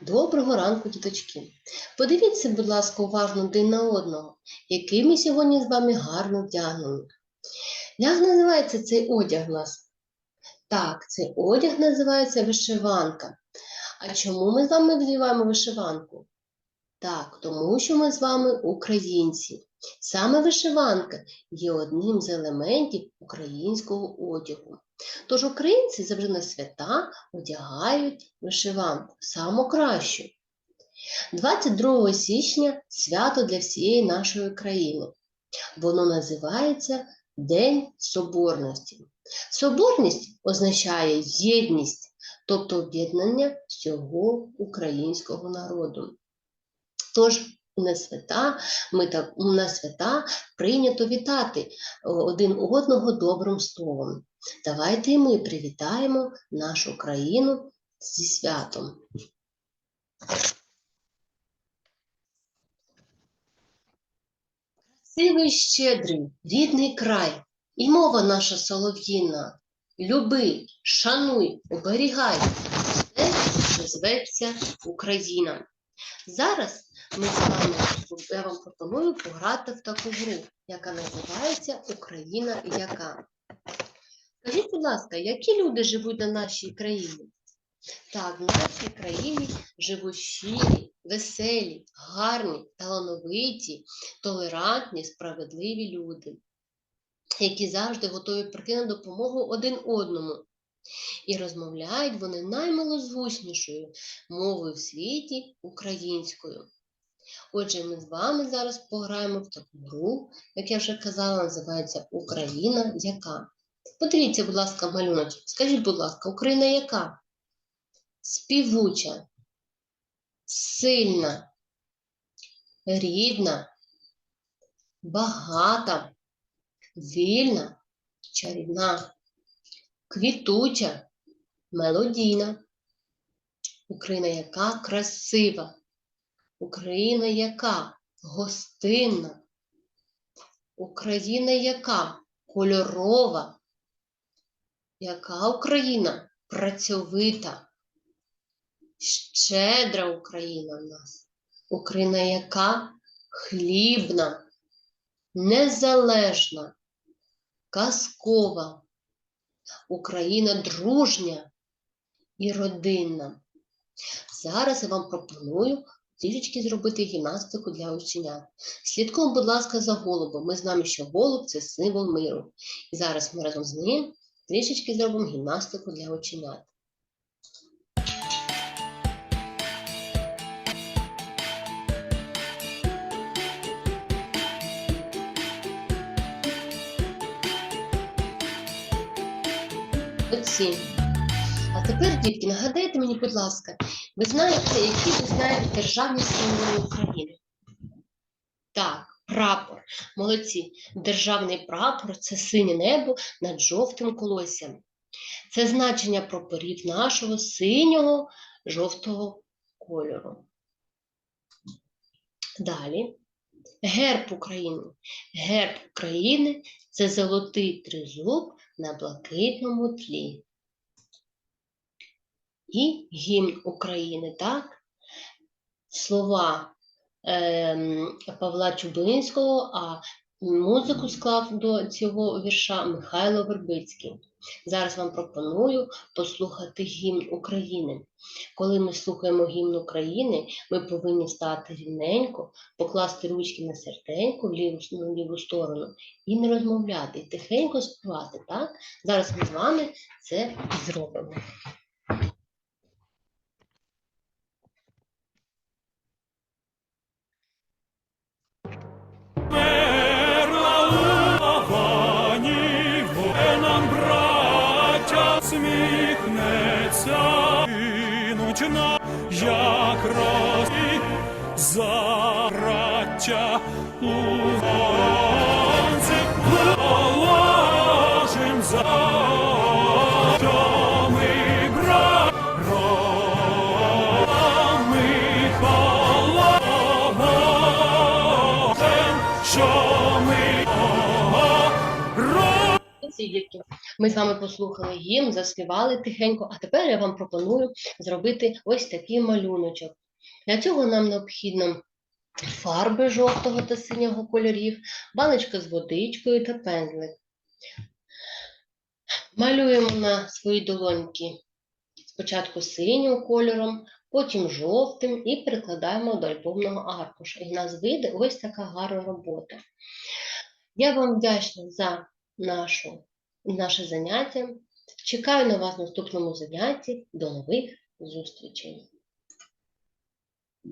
Доброго ранку, діточки. Подивіться, будь ласка, уважно один на одного, який ми сьогодні з вами гарно вдягнені. Як називається цей одяг у нас? Так, цей одяг називається вишиванка. А чому ми з вами вдіваємо вишиванку? Так, тому що ми з вами українці. Саме вишиванка є одним з елементів українського одягу. Тож українці завжди на свята одягають вишиванку, саму кращу. 22 січня свято для всієї нашої країни. Воно називається День Соборності. Соборність означає єдність, тобто об'єднання всього українського народу. Тож на свята, ми так, на свята прийнято вітати один одного добрим словом. Давайте і ми привітаємо нашу країну зі святом. Красивий щедрий, рідний край, і мова наша солов'їна. Люби, шануй, оберігай все, що зветься Україна. Зараз ми з вами, я вам пропоную пограти в таку гру, яка називається Україна яка. Скажіть, будь ласка, які люди живуть на нашій країні? Так, в нашій країні живуть щирі, веселі, гарні, талановиті, толерантні, справедливі люди, які завжди готові прийти на допомогу один одному. І розмовляють вони наймилозвучнішою мовою в світі українською. Отже, ми з вами зараз пограємо в таку гру, як я вже казала, називається Україна яка. Подивіться, будь ласка, малюночок. Скажіть, будь ласка, Україна яка? Співуча, сильна, рідна, багата, вільна, чарівна, квітуча, мелодійна. Україна яка красива, Україна яка? Гостинна, Україна яка? Кольорова, яка Україна? Працьовита, щедра Україна в нас, Україна яка? Хлібна, незалежна, казкова, Україна дружня і родинна. Зараз я вам пропоную трішечки зробити гімнастику для ученят. Слідкуємо, будь ласка, за голубом. Ми знаємо, що голуб це символ миру. І зараз ми разом з ним трішечки зробимо гімнастику для ученят. Оці. А тепер, дітки, нагадайте мені, будь ласка, ви знаєте, які ви знаєте державні символи України? Так, прапор. Молодці. Державний прапор це синє небо над жовтим колоссям. Це значення прапорів нашого синього жовтого кольору. Далі. Герб України. Герб України це золотий тризуб на блакитному тлі. І гімн України, так? Слова ем, Павла Чубинського, а музику склав до цього вірша Михайло Вербицький. Зараз вам пропоную послухати гімн України. Коли ми слухаємо гімн України, ми повинні стати рівненько, покласти ручки на серденько в ліву, на ліву сторону і не розмовляти, тихенько співати. Так? Зараз ми з вами це зробимо. Інуть на, як росі, за браття у гонці, положим за, що ми ми ро- дітки. Ми з вами послухали гімн, заспівали тихенько, а тепер я вам пропоную зробити ось такий малюночок. Для цього нам необхідно фарби жовтого та синього кольорів, баночка з водичкою та пензлик. Малюємо на свої долоньки спочатку синім кольором, потім жовтим і перекладаємо до альбомного аркуша. І в нас вийде ось така гарна робота. Я вам вдячна за нашу, наше заняття. Чекаю на вас в наступному занятті. До нових зустрічей!